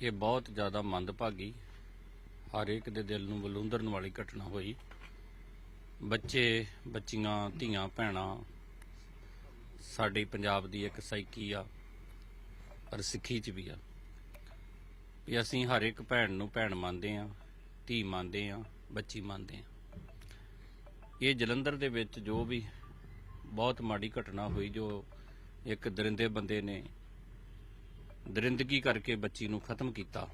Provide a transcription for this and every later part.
ਇਹ ਬਹੁਤ ਜ਼ਿਆਦਾ ਮੰਦਭਾਗੀ, ਹਰ ਇੱਕ ਦੇ ਦਿਲ ਨੂੰ ਬਲੂੰਦਰਨ ਵਾਲੀ ਘਟਨਾ ਹੋਈ। ਬੱਚੇ, ਬੱਚੀਆਂ, ਧੀਆਂ, ਭੈਣਾਂ, ਸਾਡੇ ਪੰਜਾਬ ਦੀ ਇੱਕ ਸਾਈਕੀ ਆ ਪਰ ਸਿੱਖੀ ਚ ਵੀ ਆ। ਵੀ ਅਸੀਂ ਹਰ ਇੱਕ ਭੈਣ ਨੂੰ ਭੈਣ ਮੰਨਦੇ ਆ, ਧੀ ਮੰਨਦੇ ਆ, ਬੱਚੀ ਮੰਨਦੇ ਆ। ਇਹ ਜਲੰਧਰ ਦੇ ਵਿੱਚ ਜੋ ਵੀ ਬਹੁਤ ਮਾੜੀ ਘਟਨਾ ਹੋਈ, ਜੋ ਇੱਕ ਦਰਿੰਦੇ ਬੰਦੇ ਨੇ ਦਰਿੰਦਗੀ ਕਰਕੇ ਬੱਚੀ ਨੂੰ ਖਤਮ ਕੀਤਾ।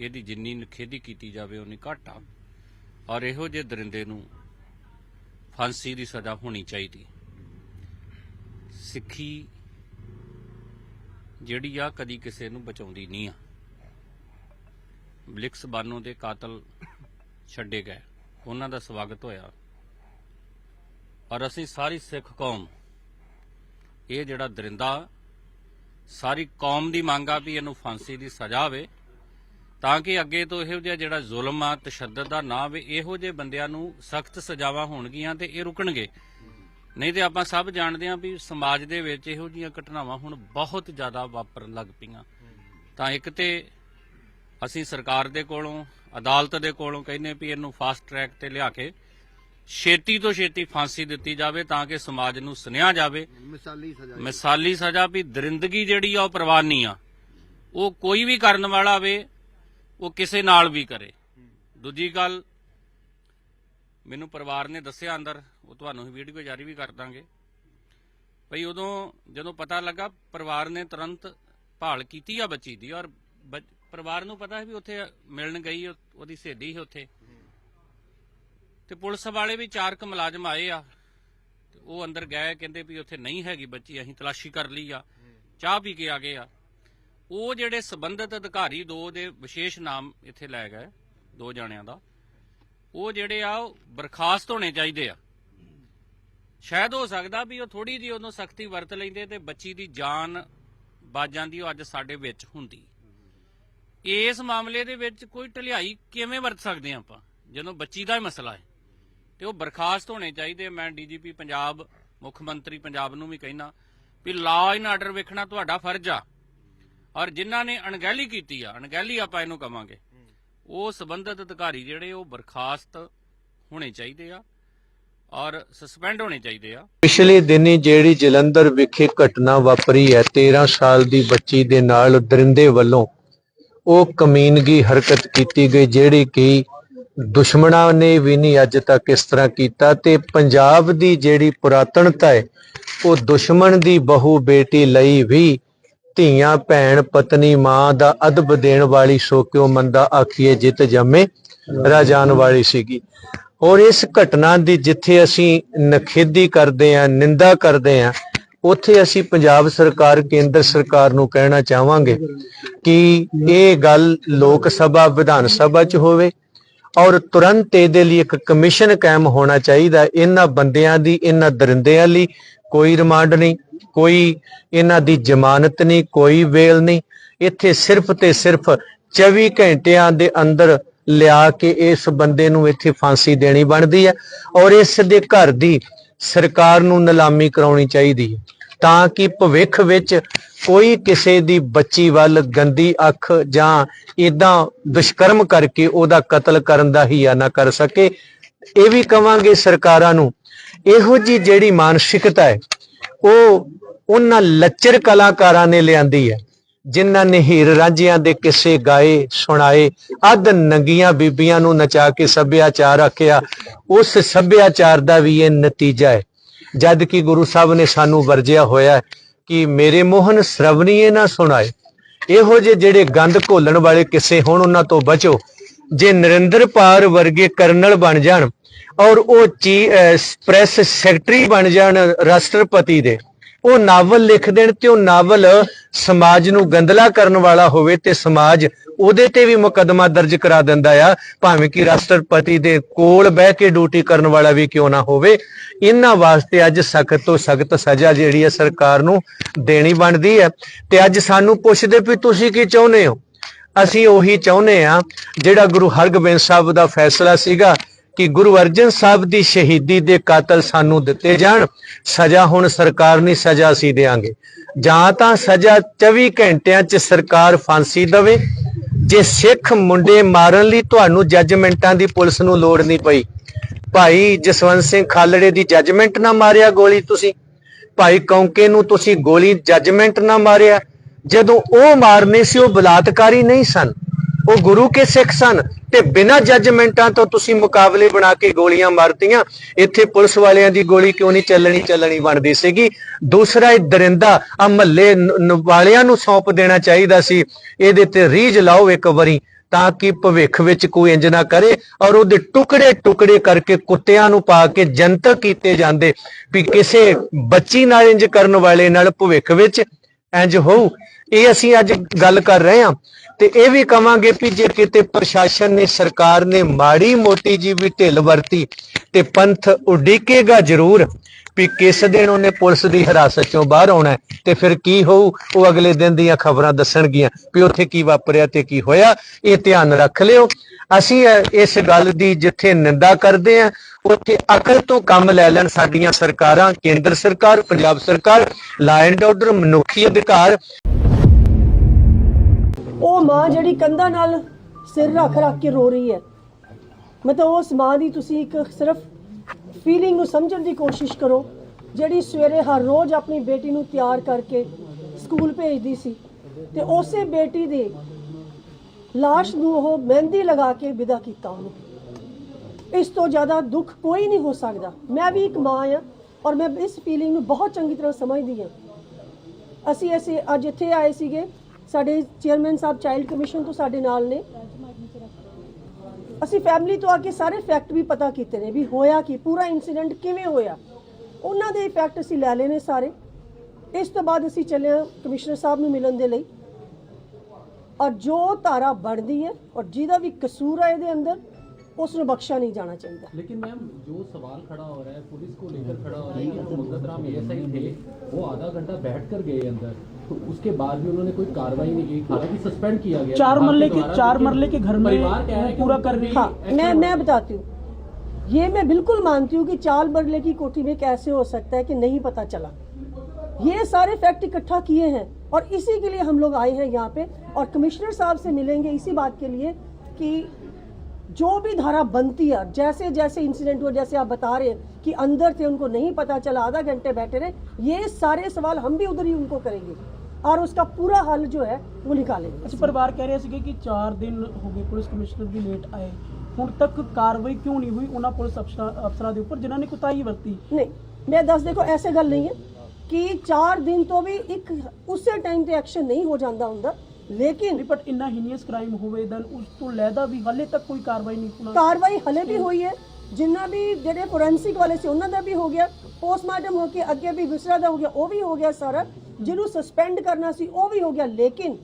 ਇਹਦੀ ਜਿੰਨੀ ਨਖੇਦੀ ਕੀਤੀ ਜਾਵੇ ਉਨੀ ਘੱਟ ਆ। ਔਰ ਇਹੋ ਜਿਹੇ ਦਰਿੰਦੇ ਨੂੰ ਫਾਂਸੀ ਦੀ ਸਜ਼ਾ ਹੋਣੀ ਚਾਹੀਦੀ। ਸਿੱਖੀ ਜਿਹੜੀ ਆ ਕਦੀ ਕਿਸੇ ਨੂੰ ਬਚਾਉਂਦੀ ਨਹੀਂ ਆ। ਬਲਿਕਸ ਬਾਨੋ ਦੇ ਕਾਤਲ ਛੱਡੇ ਗਏ। ਉਹਨਾਂ ਦਾ ਸਵਾਗਤ ਹੋਇਆ। ਔਰ ਅਸੀਂ ਸਾਰੀ ਸਿੱਖ ਕੌਮ, ਇਹ ਜਿਹੜਾ ਦਰਿੰਦਾ ਸਾਰੀ ਕੌਮ ਦੀ ਮੰਗ ਆ ਵੀ ਇਹਨੂੰ ਫਾਂਸੀ ਦੀ ਸਜ਼ਾ ਹੋਵੇ, ਤਾਂ ਕਿ ਅੱਗੇ ਤੋਂ ਇਹੋ ਜਿਹਾ ਜਿਹੜਾ ਜ਼ੁਲਮ ਆ, ਤਸ਼ੱਦਦ ਦਾ ਨਾ ਹੋਵੇ, ਇਹੋ ਜਿਹੇ ਬੰਦਿਆਂ ਨੂੰ ਸਖਤ ਸਜ਼ਾਵਾਂ ਹੋਣਗੀਆਂ ਤੇ ਇਹ ਰੁਕਣਗੇ। ਨਹੀਂ ਤੇ ਆਪਾਂ ਸਭ ਜਾਣਦੇ ਹਾਂ ਵੀ ਸਮਾਜ ਦੇ ਵਿੱਚ ਇਹੋ ਜਿਹੀਆਂ ਘਟਨਾਵਾਂ ਹੁਣ ਬਹੁਤ ਜ਼ਿਆਦਾ ਵਾਪਰਨ ਲੱਗ ਪਈਆਂ। ਤਾਂ ਇੱਕ ਤੇ ਅਸੀਂ ਸਰਕਾਰ ਦੇ ਕੋਲੋਂ, ਅਦਾਲਤ ਦੇ ਕੋਲੋਂ ਕਹਿੰਦੇ ਵੀ ਇਹਨੂੰ ਫਾਸਟ ਟਰੈਕ ਤੇ ਲਿਆ ਕੇ ਛੇਤੀ ਤੋਂ ਛੇਤੀ ਫਾਂਸੀ ਦਿੱਤੀ ਜਾਵੇ ਤਾਂ ਕਿ ਸਮਾਜ ਨੂੰ ਸੁਨੇਹਾ ਜਾਵੇ। ਮਿਸਾਲੀ ਸਜ਼ਾ। ਮਿਸਾਲੀ ਸਜ਼ਾ ਵੀ ਦਰਿੰਦਗੀ ਜਿਹੜੀ ਆ ਉਹ ਪ੍ਰਵਾਨੀ ਆ। ਉਹ ਕੋਈ ਵੀ ਕਰਨ ਵਾਲਾ ਵੇ ਉਹ ਕਿਸੇ ਨਾਲ ਵੀ ਕਰੇ। ਦੂਜੀ ਗੱਲ ਮੈਨੂੰ ਪਰਿਵਾਰ ਨੇ ਦੱਸਿਆ ਅੰਦਰ ਉਹ ਤੁਹਾਨੂੰ ਹੀ ਵੀਡੀਓ ਜਾਰੀ ਵੀ ਕਰ ਦਾਂਗੇ। ਭਈ ਉਦੋਂ ਜਦੋਂ ਪਤਾ ਲੱਗਾ ਪਰਿਵਾਰ ਨੇ ਤੁਰੰਤ ਭਾਲ ਕੀਤੀ ਆ ਬੱਚੀ ਦੀ। ਔਰ ਪਰਿਵਾਰ ਨੂੰ ਪਤਾ ਹੈ ਵੀ ਉੱਥੇ ਮਿਲਣ ਗਈ ਉਹ- ਉਹਦੀ ਸਹੇਲੀ ਸੀ ਉੱਥੇ। ਤੇ ਪੁਲਿਸ ਵਾਲੇ ਵੀ ਚਾਰ ਕੁ ਮੁਲਾਜ਼ਮ ਆਏ ਆ ਤੇ ਉਹ ਅੰਦਰ ਗਏ, ਕਹਿੰਦੇ ਵੀ ਉੱਥੇ ਨਹੀਂ ਹੈਗੀ ਬੱਚੀ, ਅਸੀਂ ਤਲਾਸ਼ੀ ਕਰ ਲਈ ਆ। ਚਾਹ ਪੀ ਕੇ ਆ ਗਏ ਆ। ਉਹ ਜਿਹੜੇ ਸਬੰਧਤ ਅਧਿਕਾਰੀ, ਦੋ ਦੇ ਵਿਸ਼ੇਸ਼ ਨਾਮ ਇੱਥੇ ਲੈ ਗਏ, ਦੋ ਜਣਿਆਂ ਦਾ। ਉਹ ਜਿਹੜੇ ਆ, ਉਹ ਬਰਖਾਸਤ ਹੋਣੇ ਚਾਹੀਦੇ ਆ। ਸ਼ਾਇਦ ਹੋ ਸਕਦਾ ਵੀ ਉਹ ਥੋੜੀ ਜਿਹੀ ਉਹਨੂੰ ਸਖਤੀ ਵਰਤ ਲੈਂਦੇ ਤੇ ਬੱਚੀ ਦੀ ਜਾਨ ਬਚ ਜਾਂਦੀ ਉਹ ਅੱਜ ਸਾਡੇ ਵਿੱਚ ਹੁੰਦੀ। ਇਸ ਮਾਮਲੇ ਦੇ ਵਿੱਚ ਕੋਈ ਢਲਿਆਈ ਕਿਵੇਂ ਵਰਤ ਸਕਦੇ ਹਾਂ ਆਪਾਂ? ਜਦੋਂ ਬੱਚੀ ਦਾ ਹੀ ਮਸਲਾ ਹੈ। ਤੇ ਉਹ ਬਰਖਾਸਤ ਹੋਣੇ ਚਾਹੀਦੇ ਮੈਂ ਡੀਜੀਪੀ ਪੰਜਾਬ, ਮੁੱਖ ਮੰਤਰੀ ਪੰਜਾਬ ਨੂੰ ਵੀ ਕਹਿਣਾ ਵੀ ਲਾਅ ਐਂਡ ਆਰਡਰ ਵੇਖਣਾ ਤੁਹਾਡਾ ਫਰਜ਼ ਆ। ਔਰ ਜਿਨ੍ਹਾਂ ਨੇ ਅਣਗਹਿਲੀ ਕੀਤੀ ਆ, ਅਣਗਹਿਲੀ ਆਪਾਂ ਇਹਨੂੰ ਕਵਾਂਗੇ, ਉਹ ਸੰਬੰਧਿਤ ਅਧਿਕਾਰੀ ਜਿਹੜੇ ਉਹ ਬਰਖਾਸਤ ਹੋਣੇ ਚਾਹੀਦੇ ਆ ਔਰ ਸਸਪੈਂਡ ਹੋਣੇ ਚਾਹੀਦੇ ਆ। ਪਿਛਲੇ ਦਿਨੀ ਜਿਹੜੀ ਜਲੰਧਰ ਵਿਖੇ ਘਟਨਾ ਵਾਪਰੀ ਹੈ 13 ਸਾਲ ਦੀ ਬੱਚੀ ਦੇ ਨਾਲ ਦਰਿੰਦੇ ਵੱਲੋਂ ਉਹ ਕਮੀਨਗੀ ਹਰਕਤ ਕੀਤੀ ਗਈ, ਜਿਹੜੀ ਕਿ ਦੁਸ਼ਮਣਾਂ ਨੇ ਵੀ ਨਹੀਂ ਅੱਜ ਤੱਕ ਇਸ ਤਰ੍ਹਾਂ ਕੀਤਾ ਤੇ ਪੰਜਾਬ ਦੀ ਜਿਹੜੀ ਪੁਰਾਤਨਤਾ ਹੈ, ਉਹ ਦੁਸ਼ਮਣ ਦੀ ਬਹੂ ਬੇਟੀ ਲਈ ਵੀ ਧੀਆਂ, ਭੈਣ, ਪਤਨੀ, ਮਾਂ ਦਾ ਅਦਬ ਦੇਣ ਵਾਲੀ ਸੋ ਕਿਉ ਮੰਦਾ ਆਖੀਏ ਜਿਤ ਜੰਮੇ ਰਾਜਾਨ ਵਾਲੀ ਸੀਗੀ। ਔਰ ਇਸ ਘਟਨਾ ਦੀ ਜਿੱਥੇ ਅਸੀਂ ਨਖੇਦੀ ਕਰਦੇ ਆਂ ਨਿੰਦਾ ਕਰਦੇ ਆਂ ਉੱਥੇ ਅਸੀਂ ਪੰਜਾਬ ਸਰਕਾਰ, ਕੇਂਦਰ ਸਰਕਾਰ ਨੂੰ ਕਹਿਣਾ ਚਾਹਾਂਗੇ ਕਿ ਇਹ ਗੱਲ ਲੋਕ ਸਭਾ, ਵਿਧਾਨ ਸਭਾ 'ਚ ਹੋਵੇ ਔਰ ਤੁਰੰਤ ਇਹਦੇ ਲਈ ਇੱਕ ਕਮਿਸ਼ਨ ਕਾਇਮ ਹੋਣਾ ਚਾਹੀਦਾ। ਇਹਨਾਂ ਬੰਦਿਆਂ ਦੀ, ਇਹਨਾਂ ਦਰਿੰਦਿਆਂ ਲਈ ਕੋਈ ਰਿਮਾਂਡ ਨਹੀਂ, ਕੋਈ ਇਹਨਾਂ ਦੀ ਜ਼ਮਾਨਤ ਨਹੀਂ, ਕੋਈ ਵੇਲ ਨਹੀਂ। ਇੱਥੇ ਸਿਰਫ ਤੇ ਸਿਰਫ 24 ਘੰਟਿਆਂ ਦੇ ਅੰਦਰ ਲਿਆ ਕੇ ਇਸ ਬੰਦੇ ਨੂੰ ਇੱਥੇ ਫਾਂਸੀ ਦੇਣੀ ਬਣਦੀ ਹੈ ਔਰ ਇਸ ਦੇ ਘਰ ਦੀ ਸਰਕਾਰ ਨੂੰ ਨਿਲਾਮੀ ਕਰਾਉਣੀ ਚਾਹੀਦੀ ਹੈ। ਤਾਂ ਕਿ ਭਵਿੱਖ ਵਿੱਚ ਕੋਈ ਕਿਸੇ ਦੀ ਬੱਚੀ ਵੱਲ ਗੰਦੀ ਅੱਖ ਜਾਂ ਇਦਾਂ ਦੁਸ਼ਕਰਮ ਕਰਕੇ ਉਹਦਾ ਕਤਲ ਕਰਨ ਦਾ ਹੀਆ ਨਾ ਕਰ ਸਕੇ। ਇਹ ਵੀ ਕਵਾਂਗੇ ਸਰਕਾਰਾਂ ਨੂੰ, ਇਹੋ ਜੀ ਜਿਹੜੀ ਮਾਨਸਿਕਤਾ ਹੈ, ਉਹ ਉਹਨਾਂ ਲੱਚਰ ਕਲਾਕਾਰਾਂ ਨੇ ਲਿਆਂਦੀ ਹੈ, ਜਿਨ੍ਹਾਂ ਨੇ ਹੀਰ ਰਾਂਝਿਆਂ ਦੇ ਕਿਸੇ ਗਾਏ, ਸੁਣਾਏ, ਅੱਧ ਨੰਗੀਆਂ ਬੀਬੀਆਂ ਨੂੰ ਨਚਾ ਕੇ ਸੱਭਿਆਚਾਰ ਆਖਿਆ। ਉਸ ਸੱਭਿਆਚਾਰ ਦਾ ਵੀ ਇਹ ਨਤੀਜਾ ਹੈ। ਜਦ ਕਿ ਗੁਰੂ ਸਾਹਿਬ ਨੇ ਸਾਨੂੰ ਵਰਜਿਆ ਹੋਇਆ ਕਿ ਮੇਰੇ ਮੋਹਨ ਸ਼ਰਵਣੀਏ ਨਾ ਸੁਣਾਏ। ਇਹੋ ਜਿਹੇ ਜਿਹੜੇ ਗੰਦ ਘੋਲਣ ਵਾਲੇ ਕਿਸੇ ਹੋਣ, ਉਹਨਾਂ ਤੋਂ ਬਚੋ। ਜੇ ਨਰਿੰਦਰ ਪਾਰ ਵਰਗੇ ਕਰਨਲ ਬਣ ਜਾਣ ਔਰ ਉਹ ਚੀ ਪ੍ਰੈਸ ਸੈਕਟਰੀ ਬਣ ਜਾਣ ਰਾਸ਼ਟਰਪਤੀ ਦੇ ਉਹ ਨਾਵਲ ਲਿਖ ਦੇਣ ਤੇ ਉਹ ਨਾਵਲ ਸਮਾਜ ਨੂੰ ਗੰਦਲਾ ਕਰਨ ਵਾਲਾ ਹੋਵੇ ਤੇ ਸਮਾਜ ਉਹਦੇ ਤੇ ਵੀ ਮੁਕੱਦਮਾ ਦਰਜ ਕਰਾ ਦਿੰਦਾ ਆ, ਭਾਵੇਂ ਕਿ ਰਾਸ਼ਟਰਪਤੀ ਦੇ ਕੋਲ ਬਹਿ ਕੇ ਡਿਊਟੀ ਕਰਨ ਵਾਲਾ ਵੀ ਕਿਉਂ ਨਾ ਹੋਵੇ। ਇਹਨਾਂ ਵਾਸਤੇ ਅੱਜ ਸਖਤ ਤੋਂ ਸਖਤ ਸਜ਼ਾ ਜਿਹੜੀ ਹੈ ਸਰਕਾਰ ਨੂੰ ਦੇਣੀ ਬਣਦੀ ਹੈ ਤੇ ਅੱਜ ਸਾਨੂੰ ਪੁੱਛਦੇ ਵੀ ਤੁਸੀਂ ਕੀ ਚਾਹੁੰਦੇ ਹੋ? ਅਸੀਂ ਉਹੀ ਚਾਹੁੰਦੇ ਆ ਜਿਹੜਾ ਗੁਰੂ ਹਰਗੋਬਿੰਦ ਸਾਹਿਬ ਦਾ ਫੈਸਲਾ ਸੀਗਾ ਕਿ ਗੁਰੂ ਅਰਜਨ ਸਾਹਿਬ ਦੀ ਸ਼ਹੀਦੀ ਦੇ ਕਾਤਲ ਸਾਨੂੰ ਦਿੱਤੇ ਜਾਣ, ਸਜ਼ਾ ਹੁਣ ਸਰਕਾਰ ਨਹੀਂ ਸਜ਼ਾ ਅਸੀਂ ਦੇਾਂਗੇ ਜਾਂ ਤਾਂ ਸਜ਼ਾ 24 ਘੰਟਿਆਂ 'ਚ ਸਰਕਾਰ ਫਾਂਸੀ ਦੇਵੇ, ਜੇ ਸਿੱਖ ਮੁੰਡੇ ਮਾਰਨ ਲਈ ਤੁਹਾਨੂੰ ਜੱਜਮੈਂਟਾਂ ਦੀ ਪੁਲਿਸ ਨੂੰ ਲੋੜ ਨਹੀਂ ਪਈ। ਭਾਈ ਜਸਵੰਤ ਸਿੰਘ ਖਾਲੜੇ ਦੀ ਜੱਜਮੈਂਟ ਨਾ ਮਾਰਿਆ ਗੋਲੀ ਤੁਸੀਂ। ਭਾਈ ਕੌਂਕੇ ਨੂੰ ਤੁਸੀਂ ਗੋਲੀ ਜੱਜਮੈਂਟ ਨਾ ਮਾਰਿਆ। ਜਦੋਂ ਉਹ ਮਾਰਨੇ ਸੀ, ਉਹ ਬਲਾਤਕਾਰੀ ਨਹੀਂ ਸਨ। ਉਹ ਗੁਰੂ ਕੇ ਸਿੱਖ ਸਨ। ਤੇ ਬਿਨਾਂ ਜੱਜਮੈਂਟਾਂ ਤੋਂ ਤੁਸੀਂ ਮੁਕਾਬਲੇ ਬਣਾ ਕੇ ਗੋਲੀਆਂ ਮਾਰਤੀਆਂ। ਇੱਥੇ ਪੁਲਿਸ ਵਾਲਿਆਂ ਦੀ ਗੋਲੀ ਕਿਉਂ ਨਹੀਂ ਚੱਲਣੀ ਚੱਲਣੀ ਬਣਦੀ ਸੀਗੀ। ਦੂਸਰਾ, ਇਹ ਦਰਿੰਦਾ ਆ ਮਹੱਲੇ ਵਾਲਿਆਂ ਨੂੰ ਸੌਂਪ ਦੇਣਾ ਚਾਹੀਦਾ ਸੀ। ਇਹਦੇ ਤੇ ਰੀਝ ਲਾਓ ਇੱਕ ਵਾਰੀ, ਤਾਂ ਕਿ ਭਵਿੱਖ ਵਿੱਚ ਕੋਈ ਇੰਜ ਨਾ ਕਰੇ ਔਰ ਉਹਦੇ ਟੁਕੜੇ ਟੁਕੜੇ ਕਰਕੇ ਕੁੱਤਿਆਂ ਨੂੰ ਪਾ ਕੇ ਜਨਤਕ ਕੀਤੇ ਜਾਂਦੇ। ਵੀ ਕਿਸੇ ਬੱਚੀ ਨਾਲ ਇੰਜ ਕਰਨ ਵਾਲੇ ਨਾਲ ਭਵਿੱਖ ਵਿੱਚ ਇੰਜ ਹੋਊ। ਇਹ ਅਸੀਂ ਅੱਜ ਗੱਲ ਕਰ ਰਹੇ ਹਾਂ। ਤੇ ਇਹ ਵੀ ਕਵਾਂਗੇ ਵੀ ਜੇ ਕਿਤੇ ਪ੍ਰਸ਼ਾਸਨ ਨੇ, ਸਰਕਾਰ ਨੇ ਮਾੜੀ ਮੋਟੀ ਜੀ ਵੀ ਢਿੱਲ ਵਰਤੀ ਤੇ ਪੰਥ ਉਡੀਕੇਗਾ ਜ਼ਰੂਰ ਵੀ ਕਿਸ ਦਿਨ ਉਹਨੇ ਪੁਲਿਸ ਦੀ ਹਿਰਾਸਤ ਚੋਂ ਬਾਹਰ ਆਉਣਾ ਤੇ ਫਿਰ ਕੀ ਹੋਊ, ਉਹ ਅਗਲੇ ਦਿਨ ਦੀਆਂ ਖਬਰਾਂ ਦੱਸਣਗੀਆਂ ਵੀ ਉੱਥੇ ਕੀ ਵਾਪਰਿਆ ਤੇ ਕੀ ਹੋਇਆ, ਇਹ ਧਿਆਨ ਰੱਖ ਲਿਓ। ਅਸੀਂ ਇਸ ਗੱਲ ਦੀ ਜਿੱਥੇ ਨਿੰਦਾ ਕਰਦੇ ਆ ਉੱਥੇ ਅਕਲ ਤੋਂ ਕੰਮ ਲੈ ਲੈਣ ਸਾਡੀਆਂ ਸਰਕਾਰਾਂ, ਕੇਂਦਰ ਸਰਕਾਰ, ਪੰਜਾਬ ਸਰਕਾਰ ਲਾ ਆਰਡਰ ਮਨੁੱਖੀ ਅਧਿਕਾਰ। ਉਹ ਮਾਂ ਜਿਹੜੀ ਕੰਧਾਂ ਨਾਲ ਸਿਰ ਰੱਖ ਰੱਖ ਕੇ ਰੋ ਰਹੀ ਹੈ। ਮਤਲਬ ਉਸ ਮਾਂ ਦੀ ਤੁਸੀਂ ਇੱਕ ਸਿਰਫ ਫੀਲਿੰਗ ਨੂੰ ਸਮਝਣ ਦੀ ਕੋਸ਼ਿਸ਼ ਕਰੋ, ਜਿਹੜੀ ਸਵੇਰੇ ਹਰ ਰੋਜ਼ ਆਪਣੀ ਬੇਟੀ ਨੂੰ ਤਿਆਰ ਕਰਕੇ ਸਕੂਲ ਭੇਜਦੀ ਸੀ। ਤੇ ਉਸੇ ਬੇਟੀ ਦੇ ਲਾਸ਼ ਨੂੰ ਉਹ ਮਹਿੰਦੀ ਲਗਾ ਕੇ ਵਿਦਾ ਕੀਤਾ ਉਹਨੂੰ। ਇਸ ਤੋਂ ਜ਼ਿਆਦਾ ਦੁੱਖ ਕੋਈ ਨਹੀਂ ਹੋ ਸਕਦਾ। ਮੈਂ ਵੀ ਇੱਕ ਮਾਂ ਆ ਔਰ ਮੈਂ ਇਸ ਫੀਲਿੰਗ ਨੂੰ ਬਹੁਤ ਚੰਗੀ ਤਰ੍ਹਾਂ ਸਮਝਦੀ ਹਾਂ। ਅਸੀਂ ਅਸੀਂ ਅੱਜ ਇੱਥੇ ਆਏ ਸੀਗੇ। ਸਾਡੇ ਚੇਅਰਮੈਨ ਸਾਹਿਬ ਚਾਈਲਡ ਕਮਿਸ਼ਨ ਤੋਂ ਸਾਡੇ ਨਾਲ ਨੇ। ਅਸੀਂ ਫੈਮਿਲੀ ਤੋਂ ਆ ਕੇ ਸਾਰੇ ਫੈਕਟ ਵੀ ਪਤਾ ਕੀਤੇ ਨੇ ਵੀ ਹੋਇਆ ਕੀ, ਪੂਰਾ ਇਨਸੀਡੈਂਟ ਕਿਵੇਂ ਹੋਇਆ। ਉਹਨਾਂ ਦੇ ਫੈਕਟ ਅਸੀਂ ਲੈ ਲਏ ਨੇ ਸਾਰੇ। ਇਸ ਤੋਂ ਬਾਅਦ ਅਸੀਂ ਚੱਲੇ ਕਮਿਸ਼ਨਰ ਸਾਹਿਬ ਨੂੰ ਮਿਲਣ ਦੇ ਲਈ। ਔਰ ਜੋ ਧਾਰਾ ਬਣਦੀ ਹੈ, ਔਰ ਜਿਹਦਾ ਵੀ ਕਸੂਰ ਹੈ ਇਹਦੇ ਅੰਦਰ ਉਸ ਨੂੰ ਬਖਸ਼ਿਆ ਨਹੀਂ ਜਾਣਾ ਚਾਹੀਦਾ लेकिन मैम जो सवाल खड़ा हो रहा है पुलिस को लेकर खड़ा हो रहा है कि जो मगत राम एएसआई थे वो आधा घंटा बैठ कर गए अंदर तो उसके बाद भी उन्होंने कोई कार्रवाई नहीं की हालांकि सस्पेंड किया गया चार विभाग मरले के द्वारा, चार लेकिन मरले के घर में परिवार कह रहा है कि पूरा उन पर कर भी हाँ action मैं हो मैं बताती हूँ ये मैं बिल्कुल मानती हूँ कि चाल बरले की कोठी में कैसे हो सकता है कि नहीं पता चला ये सारे फैक्ट इकट्ठा किए हैं और इसी के लिए हम लोग आए हैं यहाँ पे और कमिश्नर साहब से मिलेंगे इसी बात के लिए कि जो भी धारा बनती है जैसे जैसे इंसिडेंट हुआ जैसे आप बता रहे हैं कि अंदर थे उनको नहीं पता चला आधा घंटे बैठे रहे ये सारे सवाल हम भी उधर ही उनको करेंगे और उसका पूरा हल जो है वो निकालेंगे ਅਸੀਂ ਪਰਿਵਾਰ ਕਹਿ ਰਿਹਾ ਸੀਗੇ ਕਿ 4 ਦਿਨ ਹੋ ਗਏ ਪੁਲਿਸ ਕਮਿਸ਼ਨਰ ਵੀ ਲੇਟ ਆਏ ਹੁਣ ਤੱਕ ਕਾਰਵਾਈ ਕਿਉਂ ਨਹੀਂ ਹੋਈ ਉਹਨਾਂ ਪੁਲਿਸ ਅਫਸਰਾਂ ਅਫਸਰਾਂ ਦੇ ਉੱਪਰ ਜਿਨ੍ਹਾਂ ਨੇ ਕੁਤਾਹੀ ਵਰਤੀ ਨਹੀਂ ਮੈਂ ਦੱਸ ਦੇਖੋ ਐਸੇ ਗੱਲ ਨਹੀਂ ਹੈ ਕਿ 4 ਦਿਨ ਤੋਂ ਵੀ ਇੱਕ ਉਸੇ ਟਾਈਮ ਤੇ ਐਕਸ਼ਨ ਨਹੀਂ ਹੋ ਜਾਂਦਾ ਹੁੰਦਾ ਲੇਕਿਨ ਬਟ ਇੰਨਾ ਹੀਨੀਅਸ ਕ੍ਰਾਈਮ ਹੋਵੇ ਦੈਨ ਉਸ ਤੋਂ ਲੈਦਾ ਵੀ ਹਾਲੇ ਤੱਕ ਕੋਈ ਕਾਰਵਾਈ ਨਹੀਂ ਹੋਣਾ। ਕਾਰਵਾਈ ਹਲੇ ਵੀ ਹੋਈ ਹੈ। ਜਿੰਨਾ ਵੀ ਜਿਹੜੇ ਫੋਰੈਂਸਿਕ ਵਾਲੇ ਸੀ ਉਹਨਾਂ ਦਾ ਵੀ ਹੋ ਗਿਆ। ਪੋਸਟਮਾਰਟਮ ਹੋ ਕੇ ਅੱਗੇ ਵੀ ਵਿਸਰਾ ਦਾ ਹੋ ਗਿਆ ਉਹ ਵੀ ਹੋ ਗਿਆ ਸਾਰਾ। ਜਿਹਨੂੰ ਸਸਪੈਂਡ ਕਰਨਾ ਸੀ ਉਹ ਵੀ ਹੋ ਗਿਆ। ਲੇਕਿਨ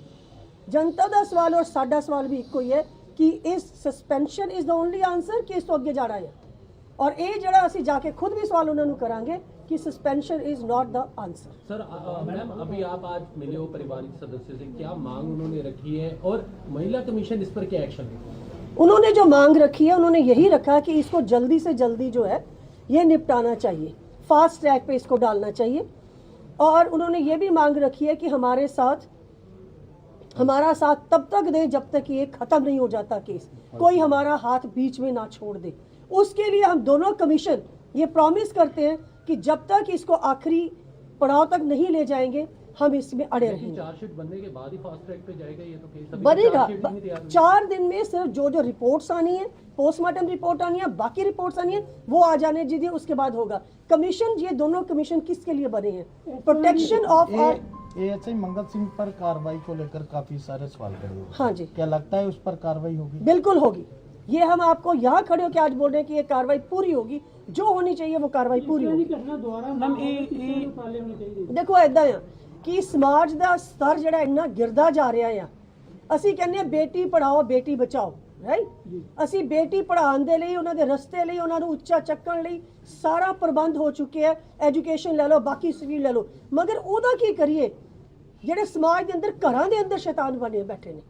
ਜਨਤਾ ਦਾ ਸਵਾਲ ਔਰ ਸਾਡਾ ਸਵਾਲ ਵੀ ਇੱਕੋ ਹੀ ਹੈ ਕਿ ਇਸ suspension is the only answer ਕਿ ਇਸ ਤੋਂ ਅੱਗੇ ਜਾਣਾ ਹੈ। ਔਰ ਇਹ ਜਿਹੜਾ ਅਸੀਂ ਜਾ ਕੇ ਖੁਦ ਵੀ ਸਵਾਲ ਉਹਨਾਂ ਨੂੰ ਕਰਾਂਗੇ कि suspension is not the answer sir madam अभी आप आज मिले हो पारिवारिक सदस्य से क्या मांग उन्होंने रखी है? और महिला कमीशन इस पर क्या एक्शन उन्होंने जो मांग रखी है उन्होंने यही रखा कि इसको जल्दी से जल्दी जो है ये निपटाना चाहिए। फास्ट ट्रैक पे इसको डालना चाहिए। और उन्होंने ये भी मांग रखी है कि हमारे साथ हमारा साथ तब तक दें जब तक ये खत्म नहीं हो जाता केस। कोई हमारा हाथ बीच में ना छोड़ दे। उसके लिए हम दोनों कमीशन ये प्रॉमिस करते हैं कि जब तक इसको आखिरी पड़ाव तक नहीं ले जाएँगे हम इसमें अड़े रहेंगे। चार्जशीट बनने के बाद ही फास्ट ट्रैक पे जाएगा ये तो केस बनेगा। तैयार हुई। चार दिन में सिर्फ़ जो जो रिपोर्ट्स आनी है पोस्टमार्टम रिपोर्ट आनी है बाकी रिपोर्ट्स आनी है वो आ जाने दीजिए उसके बाद होगा। कमीशन ये दोनों कमीशन किसके लिए बने हैं? Protection of ASI Mangal Singh पर कार्रवाई को लेकर काफ़ी सारे सवाल खड़े हुए हाँ। जी। क्या लगता है उस पर कार्रवाई होगी? बिल्कुल होगी। ये हम आपको यहाँ खड़े होकर आज बोल रहे हैं कि ये कार्रवाई पूरी होगी। जो होनी चाहिए वो कार्रवाई पूरी होगी ਮੈਮ ਇਹ ਇਹ ਦੇਖੋ ਐਦਾਂ ਆ ਕਿ ਸਮਾਜ ਦਾ ਸਤਰ ਜਿਹੜਾ ਇੰਨਾ ਗਿਰਦਾ ਜਾ ਰਿਹਾ ਆ ਅਸੀਂ ਕਹਿੰਦੇ ਆ ਬੇਟੀ ਪੜਾਓ ਬੇਟੀ ਬਚਾਓ ਰਾਈਟ ਅਸੀਂ ਬੇਟੀ ਪੜਾਉਣ ਦੇ ਲਈ ਉਹਨਾਂ ਦੇ ਰਸਤੇ ਲਈ ਉਹਨਾਂ ਨੂੰ ਉੱਚਾ ਚੱਕਣ ਲਈ ਸਾਰਾ ਪ੍ਰਬੰਧ ਹੋ ਚੁੱਕਿਆ ਹੈ ਐਜੂਕੇਸ਼ਨ ਲੈ ਲਓ ਬਾਕੀ ਸਿਵਲ ਲੈ ਲਓ ਮਗਰ ਉਹਦਾ ਕੀ ਕਰੀਏ ਜਿਹੜੇ ਸਮਾਜ ਦੇ ਅੰਦਰ ਘਰਾਂ ਦੇ ਅੰਦਰ ਸ਼ੈਤਾਨ ਬਣੇ ਬੈਠੇ ਨੇ